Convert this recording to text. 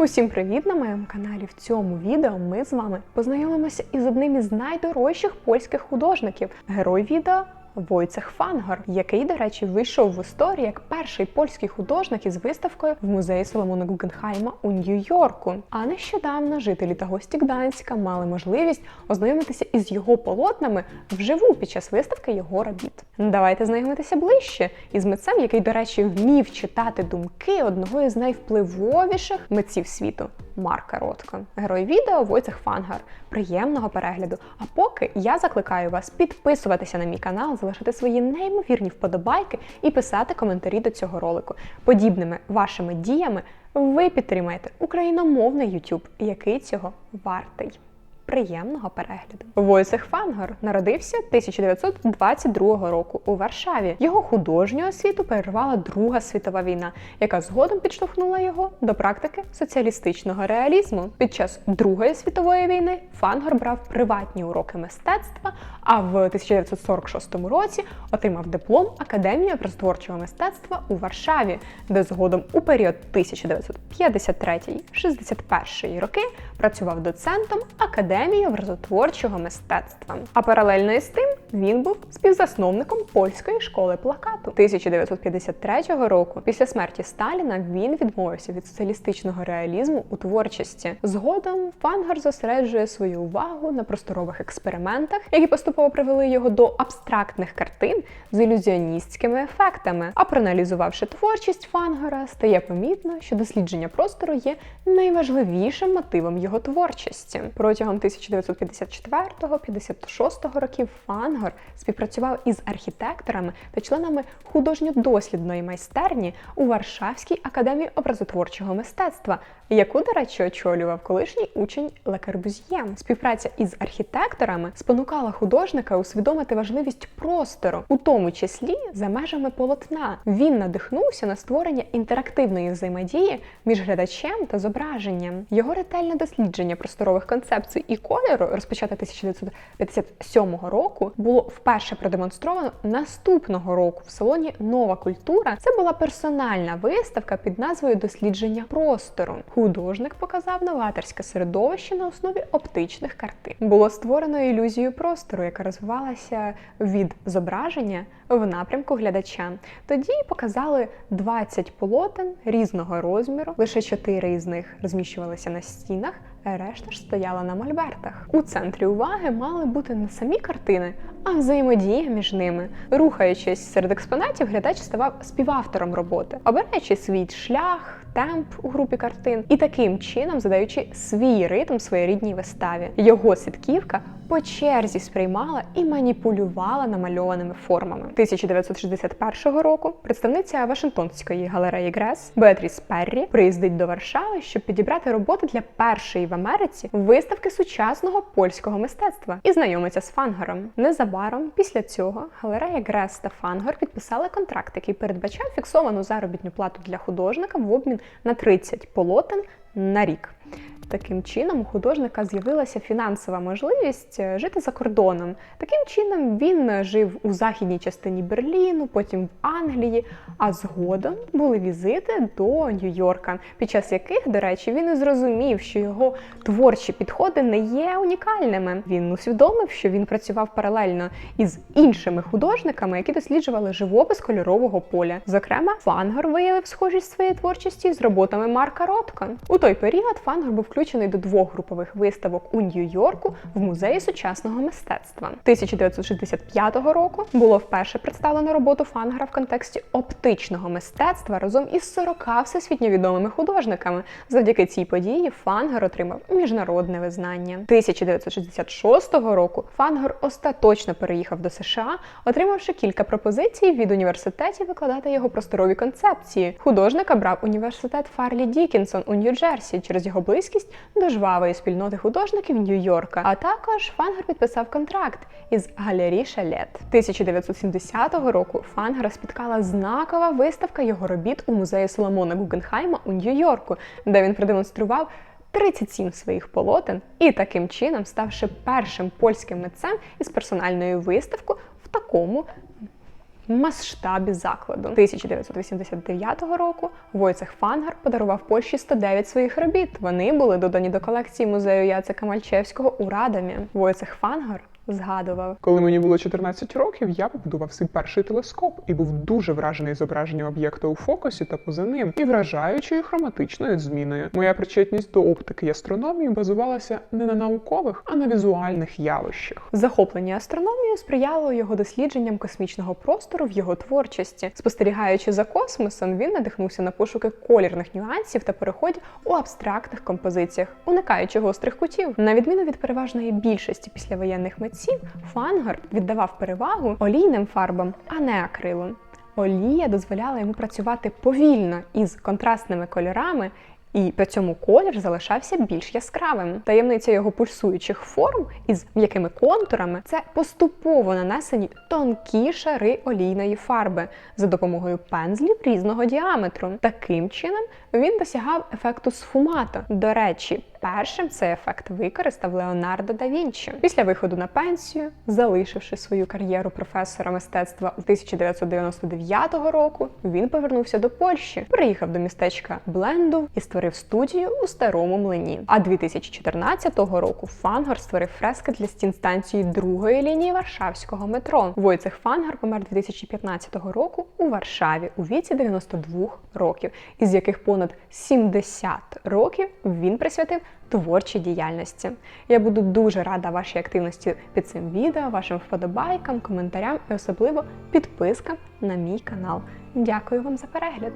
Усім привіт на моєму каналі. В цьому відео ми з вами познайомимося із одним із найдорожчих польських художників. Герой відео Войцех Фангор, який, до речі, вийшов в історію як перший польський художник із виставкою в музеї Соломона Гугенхайма у Нью-Йорку. А нещодавно жителі та гості Гданська мали можливість ознайомитися із його полотнами вживу під час виставки його робіт. Давайте знайомитися ближче із митцем, який, до речі, вмів читати думки одного із найвпливовіших митців світу Марка Ротко. Герой відео Войцех Фангар. Приємного перегляду. А поки я закликаю вас підписуватися на мій канал, залишити свої неймовірні вподобайки і писати коментарі до цього ролику. Подібними вашими діями ви підтримаєте україномовний YouTube, який цього вартий. Приємного перегляду. Войцех Фангор народився 1922 року у Варшаві. Його художню освіту перервала Друга світова війна, яка згодом підштовхнула його до практики соціалістичного реалізму. Під час Другої світової війни Фангор брав приватні уроки мистецтва, а в 1946 році отримав диплом Академії образотворчого мистецтва у Варшаві, де згодом у період 1953-61 роки працював доцентом Академії образотворчого мистецтва. А паралельно із тим він був співзасновником польської школи плакату. 1953 року, після смерті Сталіна, він відмовився від соціалістичного реалізму у творчості. Згодом Фангар зосереджує свою увагу на просторових експериментах, які поступово привели його до абстрактних картин з ілюзіоністськими ефектами. А проаналізувавши творчість Фангара, стає помітно, що дослідження простору є найважливішим мотивом його творчості. Протягом 1954-56 років Фангор співпрацював із архітекторами та членами художньо-дослідної майстерні у Варшавській академії образотворчого мистецтва, яку, до речі, очолював колишній учень Ле Корбюзьє. Співпраця із архітекторами спонукала художника усвідомити важливість простору, у тому числі за межами полотна. Він надихнувся на створення інтерактивної взаємодії між глядачем та зображенням. Його ретельне дослідження просторових концепцій і кольору, розпочате 1957 року, було вперше продемонстровано наступного року в салоні Нова культура. Це була персональна виставка під назвою Дослідження простору. Художник показав новаторське середовище на основі оптичних картин. Було створено ілюзію простору, яка розвивалася від зображення в напрямку глядача. Тоді показали 20 полотен різного розміру, лише 4 із них розміщувалися на стінах. Решта ж стояла на мольбертах. У центрі уваги мали бути не самі картини, а взаємодія між ними. Рухаючись серед експонатів, глядач ставав співавтором роботи, обираючи свій шлях. Темп у групі картин і таким чином задаючи свій ритм своєрідній виставі. Його сітківка по черзі сприймала і маніпулювала намальованими формами. 1961 року представниця Вашингтонської галереї Грес Беатріс Перрі приїздить до Варшави, щоб підібрати роботи для першої в Америці виставки сучасного польського мистецтва і знайомиться з Фангором. Незабаром після цього галерея Грес та Фангор підписали контракт, який передбачав фіксовану заробітну плату для художника в обмін на 30 полотен на рік. Таким чином, у художника з'явилася фінансова можливість е, жити за кордоном. Таким чином він жив у західній частині Берліну, потім в Англії, а згодом були візити до Нью-Йорка, під час яких, до речі, він і зрозумів, що його творчі підходи не є унікальними. Він усвідомив, що він працював паралельно із іншими художниками, які досліджували живопис кольорового поля. Зокрема, Фангор виявив схожість своєї творчості з роботами Марка Ротко. У той період Фангор був включений до двох групових виставок у Нью-Йорку в музеї сучасного мистецтва. 1965 року було вперше представлено роботу Фангара в контексті оптичного мистецтва разом із 40 всесвітньо відомими художниками. Завдяки цій події Фангар отримав міжнародне визнання. 1966 року Фангар остаточно переїхав до США, отримавши кілька пропозицій від університетів викладати його просторові концепції. Художника брав університет Фарлі Дікінсон у Нью-Джерсі через його близькість до жвавої спільноти художників Нью-Йорка. А також Фангар підписав контракт із галері Шалет. 1970 року Фангара спіткала знакова виставка його робіт у музеї Соломона Гугенхайма у Нью-Йорку, де він продемонстрував 37 своїх полотен і таким чином ставши першим польським митцем із персональною виставкою в такому масштабі закладу. 1989 року Войцех Фангар подарував Польщі 109 своїх робіт. Вони були додані до колекції музею Яцека Мальчевського у Радамі. Войцех Фангар згадував. Коли мені було 14 років, я побудував свій перший телескоп і був дуже вражений зображенням об'єкта у фокусі та поза ним, і вражаючою хроматичною зміною. Моя причетність до оптики і астрономії базувалася не на наукових, а на візуальних явищах. Захоплення астрономією сприяло його дослідженням космічного простору в його творчості. Спостерігаючи за космосом, він надихнувся на пошуки колірних нюансів та переходів у абстрактних композиціях, уникаючи гострих кутів. На відміну від переважної більшості післявоєнних митців, Фангар віддавав перевагу олійним фарбам, а не акрилу. Олія дозволяла йому працювати повільно із контрастними кольорами. І при цьому колір залишався більш яскравим. Таємниця його пульсуючих форм із м'якими контурами це поступово нанесені тонкі шари олійної фарби за допомогою пензлів різного діаметру. Таким чином він досягав ефекту сфумато. До речі, першим цей ефект використав Леонардо да Вінчі. Після виходу на пенсію, залишивши свою кар'єру професора мистецтва 1999 року, він повернувся до Польщі, приїхав до містечка Блендов і створив студію у старому млині. А 2014 року Фангар створив фрески для стін станції другої лінії Варшавського метро. Войцех Фангар помер 2015 року у Варшаві у віці 92 років, із яких понад 70 років він присвятив творчій діяльності. Я буду дуже рада вашій активності під цим відео, вашим вподобайкам, коментарям і особливо підпискам на мій канал. Дякую вам за перегляд!